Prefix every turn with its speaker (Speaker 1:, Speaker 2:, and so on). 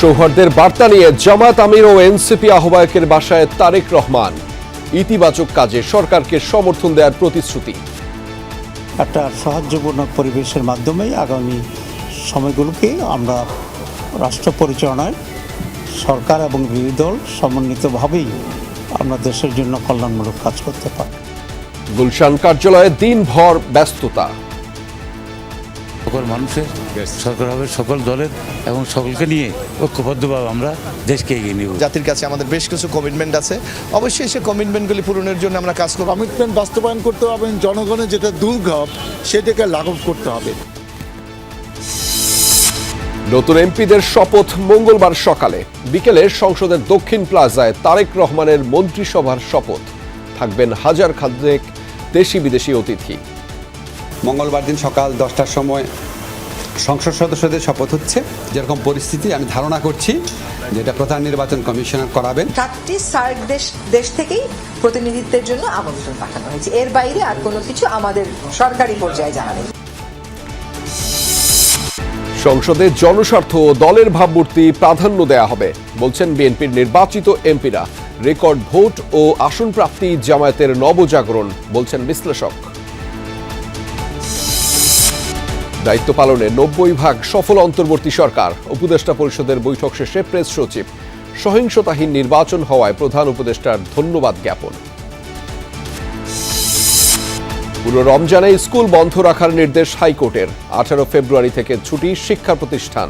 Speaker 1: সৌহার্দের বার্তা নিয়ে জামাত আমির ও এনসিপি আহ্বায়কের বাসায় তারেক রহমান। ইতিবাচক কাজে সরকারকে সমর্থন দেওয়ার প্রতিশ্রুতি।
Speaker 2: একটা সাহায্যপূর্ণ পরিবেশের মাধ্যমে আগামী সময়গুলোকে আমরা রাষ্ট্র পরিচালনায় সরকার এবং বিরোধী দল সমন্বিতভাবেই আমরা দেশের জন্য কল্যাণমূলক কাজ করতে পারি।
Speaker 1: গুলশান কার্যালয়ে দিনভর ব্যস্ততা।
Speaker 3: সকল মানুষের সরকার হবে সকল দলের এবং সকলকে নিয়ে ঐক্যবদ্ধভাবে আমরা দেশকে এগিয়ে নিব।
Speaker 4: জাতির কাছে আমাদের বেশ কিছু কমিটমেন্ট আছে। অবশ্যই সে কমিটমেন্টগুলি পূরণের জন্য আমরা কাজ করব।
Speaker 5: কমিটমেন্ট বাস্তবায়ন করতে হবে জনগণের যেটা দুর্ভোগ সেটাকে লাঘব করতে হবে।
Speaker 1: নতুন এমপিদের শপথ মঙ্গলবার সকালে। বিকেলে সংসদের দক্ষিণ প্লাজায় তারেক রহমানের মন্ত্রিসভার শপথ। থাকবেন হাজার খাদ্যেক দেশি বিদেশি অতিথি।
Speaker 6: মঙ্গলবার দিন সকাল দশটার সময় সংসদ সদস্যদের শপথ হচ্ছে। যেরকম পরিস্থিতি আমি ধারণা করছি যেটা প্রধান নির্বাচন কমিশনার করাবেন।
Speaker 7: সাতটি সার্ক দেশ দেশ থেকেই প্রতিনিধিত্বের জন্য আমন্ত্রণ পাঠানো হয়েছে। এর বাইরে আর কোনো কিছু আমাদের সরকারি পর্যায়ে জানা নেই।
Speaker 1: সংসদে জনস্বার্থ ও দলের ভাবমূর্তি প্রাধান্য দেয়া হবে বলছেন বিএনপির নির্বাচিত এমপিরা। রেকর্ড ভোট ও আসন প্রাপ্তি জামায়াতের নবজাগরণ বলছেন বিশ্লেষক। দায়িত্ব পালনে নব্বই ভাগ সফল অন্তর্বর্তী সরকার। উপদেষ্টা পরিষদের বৈঠক শেষে প্রেস সচিব সহিংসতাহীন নির্বাচন হওয়ায় প্রধান উপদেষ্টার ধন্যবাদ জ্ঞাপন। পুরো রমজানে স্কুল বন্ধ রাখার নির্দেশ হাইকোর্টের। আঠারো ফেব্রুয়ারি থেকে ছুটি শিক্ষা প্রতিষ্ঠান।